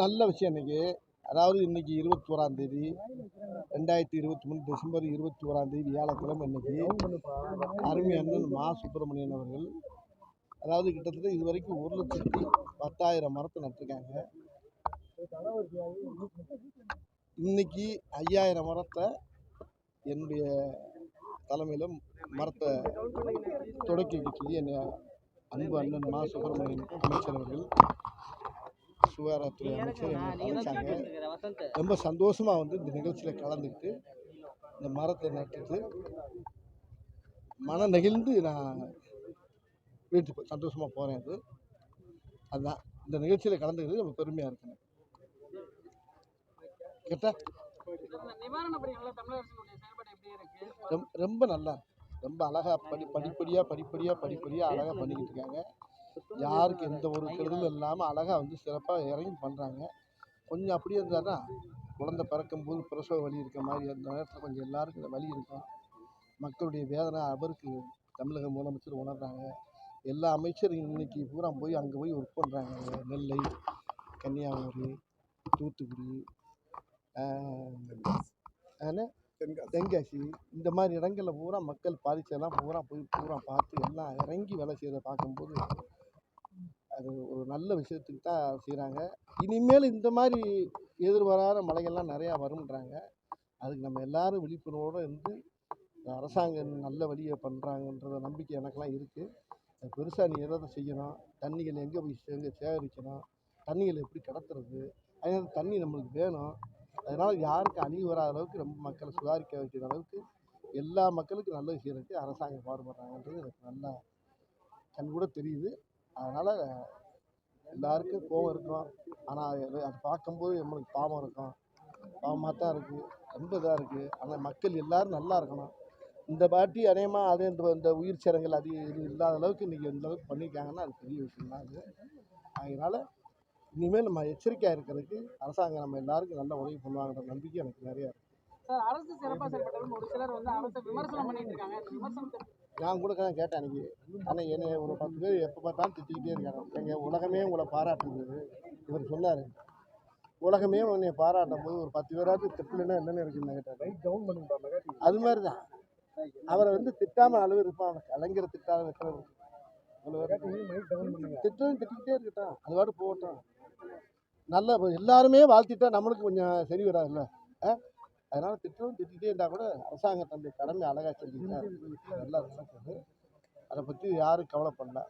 நல்ல விஷயம் இன்னைக்கு. அதாவது இன்னைக்கு இருபத்தி ஓராம் தேதி ரெண்டாயிரத்தி இருபத்தி மூணு டிசம்பர் இருபத்தி ஓராம் தேதி வியாழக்கிழமை இன்னைக்கு அருமை அண்ணன் மா. சுப்பிரமணியன் அவர்கள் அதாவது கிட்டத்தட்ட இது வரைக்கும் ஒரு லட்சத்தி பத்தாயிரம் மரத்தை நட்டிருக்காங்க. இன்னைக்கு ஐயாயிரம் மரத்தை என்னுடைய தலைமையில் மரத்தை தொடக்கி வைக்க சொல்லி என்னை அன்பு அண்ணன் மா. சுப்பிரமணியன் அமைச்சர் அவர்கள் சுகாதாரத்துறை அமைச்சர் என்னை அழைச்சாங்க ரொம்ப சந்தோஷமாக வந்து இந்த நிகழ்ச்சியில் கலந்துக்கிட்டு இந்த மரத்தை நட்டுட்டு மன நெகிழ்ந்து நான் வீட்டுக்கு சந்தோஷமாக போகிறேன் அது. அதுதான் இந்த நிகழ்ச்சியில் கலந்துக்கிறது ரொம்ப பெருமையாக இருக்குங்க. கேட்டா? ரொம்ப நல்லா. ரொம்ப அழகாக படி படிப்படியாக படிப்படியாக படிப்படியாக அழகாக பண்ணிக்கிட்டு இருக்காங்க. யாருக்கு எந்த ஒரு கெடுதலும் இல்லாமல் அழகாக வந்து சிறப்பாக இறங்கி பண்ணுறாங்க கொஞ்சம் அப்படியே இருந்தால் தான் குழந்தை பிறக்கும்போது பிரசவ வலி இருக்க மாதிரி அந்த நேரத்தில் கொஞ்சம் எல்லாருக்கும் இந்த வலி இருக்கும். மக்களுடைய வேதனை அவருக்கு தமிழக முதலமைச்சர் உணர்றாங்க. எல்லா அமைச்சரும் இன்னைக்கு பூரா போய் அங்கே போய் ஒர்க் பண்ணுறாங்க நெல்லை கன்னியாகுமரி தூத்துக்குடி தென்காசி. இந்த மாதிரி இடங்களில் பூரா மக்கள் பாதிச்சதெல்லாம் பூரா போய் பூரா பார்த்து எல்லாம் இறங்கி வேலை செய்கிறத பார்க்கும்போது அது ஒரு நல்ல விஷயத்துக்கு தான் செய்கிறாங்க இனிமேல் இந்த மாதிரி எதிர்வராத மழைகள்லாம் நிறையா வரும்ன்றாங்க. அதுக்கு நம்ம எல்லாரும் விழிப்புணர்வோடு இருந்து அரசாங்கம் நல்ல வழியை பண்ணுறாங்கன்ற நம்பிக்கை எனக்கெல்லாம் இருக்குது பெருசாக நீ எதை செய்யணும். தண்ணிகள் எங்கே போய் எங்கே சேகரிக்கணும்? தண்ணிகள் எப்படி கடத்துறது? அதனால தண்ணி நம்மளுக்கு வேணும். அதனால் யாருக்கு அழிவு வராத அளவுக்கு ரொம்ப மக்களை சுதாரிக்க வைக்கிற அளவுக்கு எல்லா மக்களுக்கும் நல்லது இருக்குது அரசாங்கம் பாடுபடுறாங்கன்றது எனக்கு நல்லா கண் கூட தெரியுது. அதனால் எல்லாருக்கும் கோவம் இருக்கும். ஆனால் அது அது பார்க்கும்போது நம்மளுக்கு பாவம் இருக்கும். பாவமாக தான் இருக்குது ரொம்ப இதாக இருக்குது ஆனால் மக்கள் எல்லோரும் நல்லா இருக்கணும். இந்த பாட்டி அநேகமாக அதே இந்த இந்த உயிர் சேரங்கள் அது இது இல்லாத அளவுக்கு இன்றைக்கி இந்த அளவுக்கு பண்ணியிருக்காங்கன்னா அது பெரிய விஷயம் தான் அது அதனால் இனிமேல் நம்ம எச்சரிக்கையாக இருக்கிறதுக்கு அரசாங்கம் நம்ம எல்லாருக்கும் நல்ல உதவி பண்ணுவாங்கன்ற நம்பிக்கை எனக்கு நிறையா இருக்குது அரசு சிறப்பா செயல்பட்டாலும் ஒரு சிலர் வந்து அரசை விமர்சனம் பண்ணிட்டு இருக்காங்க. விமர்சனத்தை நான் கூட கேட்டேன் அன்றைக்கி ஆனால் என்னை ஒரு பத்து பேர் எப்போ பார்த்தாலும் திட்டிக்கிட்டே இருக்காங்க. எங்கள் உலகமே உங்களை பாராட்டுது. இவர் சொன்னார். உலகமே உன்னை பாராட்டும் போது ஒரு பத்து பேராச்சும் திட்டலைன்னா என்னென்ன இருக்குன்னு பண்ணி அது மாதிரி தான் அவரை வந்து திட்டாமல் அளவு இருப்பான் கலைஞரை திட்டாத வைக்கிறது திட்டம் திட்டிக்கிட்டே இருக்கட்டும். அது பாட்டு போகட்டும். நல்ல எல்லாருமே வாழ்த்திட்டா நம்மளுக்கு கொஞ்சம் சரி வராதுல்ல. ஆ அதனால் திட்டம் திட்டிகிட்டே இருந்தால் கூட அரசாங்கம் தன்னுடைய கடமை அழகாக செஞ்சுக்கிட்டா நல்லா நடக்குது. அதை பற்றி யாரும் கவலைப்படல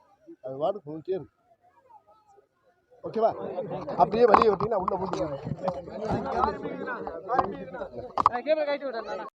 அது பாட்டு போயிட்டே இருக்கு. ஓகேவா? அப்படியே வெளியே விட்டீங்கன்னா உள்ள போட்டு